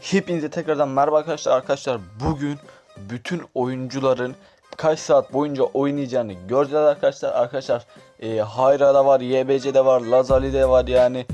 Hepinize tekrardan merhaba arkadaşlar. Arkadaşlar bugün bütün oyuncuların kaç saat boyunca oynayacağını göreceğiz arkadaşlar. Arkadaşlar e, Hayra'da var, YBC'de var, Lazali'de var yani.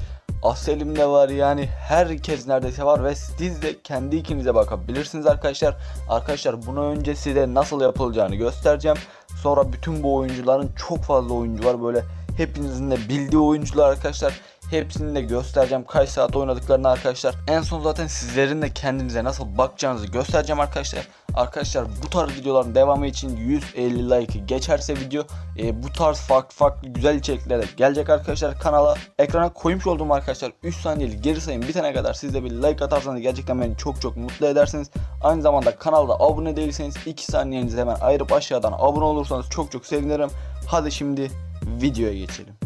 Aselim'de var yani herkes neredeyse var ve siz de kendi ikinize bakabilirsiniz arkadaşlar. Arkadaşlar bunu önce size nasıl yapılacağını göstereceğim. Sonra bütün bu oyuncuların çok fazla oyuncu var böyle hepinizin de bildiği oyuncular arkadaşlar. Hepsini de göstereceğim kaç saat oynadıklarını arkadaşlar. En son zaten sizlerin de kendinize nasıl bakacağınızı göstereceğim arkadaşlar. Arkadaşlar bu tarz videoların devamı için 150 like geçerse video e, bu tarz farklı farklı güzel içerikler de gelecek arkadaşlar kanala. Ekrana koymuş olduğum arkadaşlar 3 saniyelik geri sayım bitene kadar siz de bir like atarsanız gerçekten beni çok çok mutlu edersiniz. Aynı zamanda kanalda abone değilseniz 2 saniyenizi hemen ayırıp aşağıdan abone olursanız çok çok sevinirim. Hadi şimdi videoya geçelim.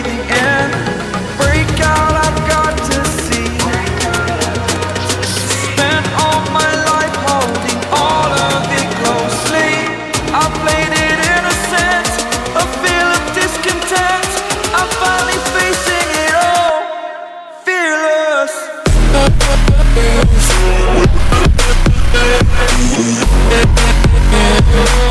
Ooh.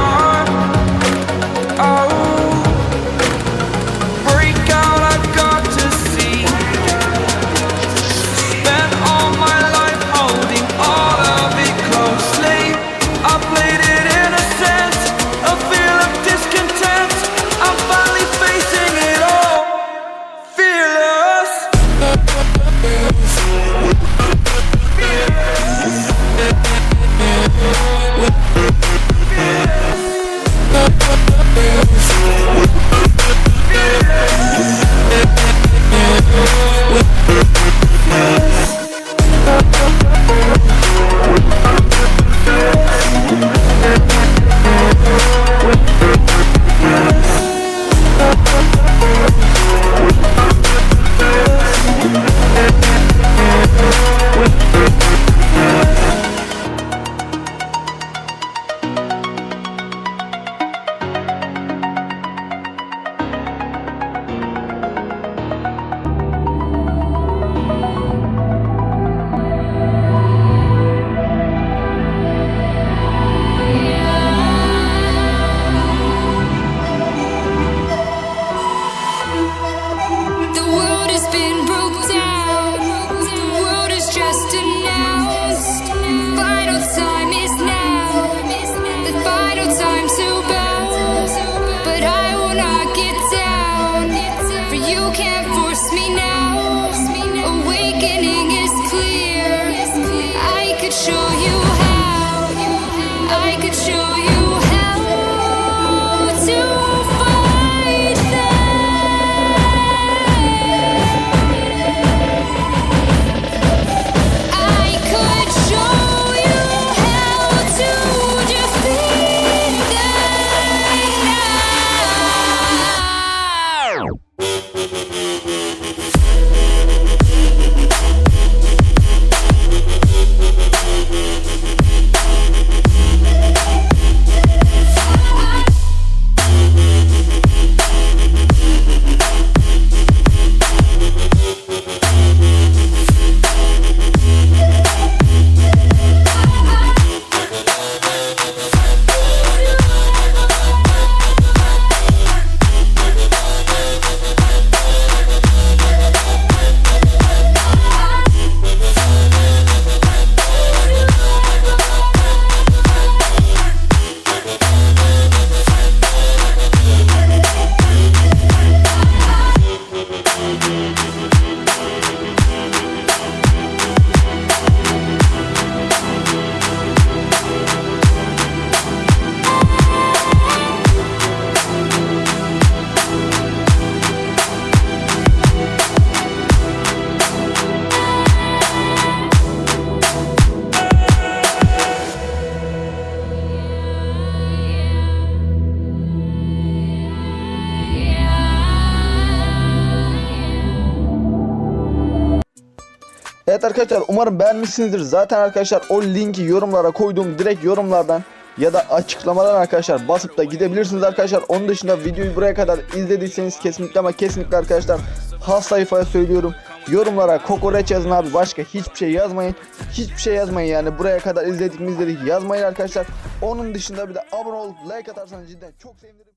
Evet arkadaşlar umarım beğenmişsinizdir. Zaten arkadaşlar o linki yorumlara koyduğum direkt yorumlardan ya da açıklamadan arkadaşlar basıp da gidebilirsiniz arkadaşlar. Onun dışında videoyu buraya kadar izlediyseniz kesinlikle ama kesinlikle arkadaşlar has sayfaya söylüyorum. Yorumlara kokoreç yazın abi başka hiçbir şey yazmayın. Hiçbir şey yazmayın yani buraya kadar izledik mi izledik yazmayın arkadaşlar. Onun dışında bir de abone olup like atarsanız cidden çok sevinirim.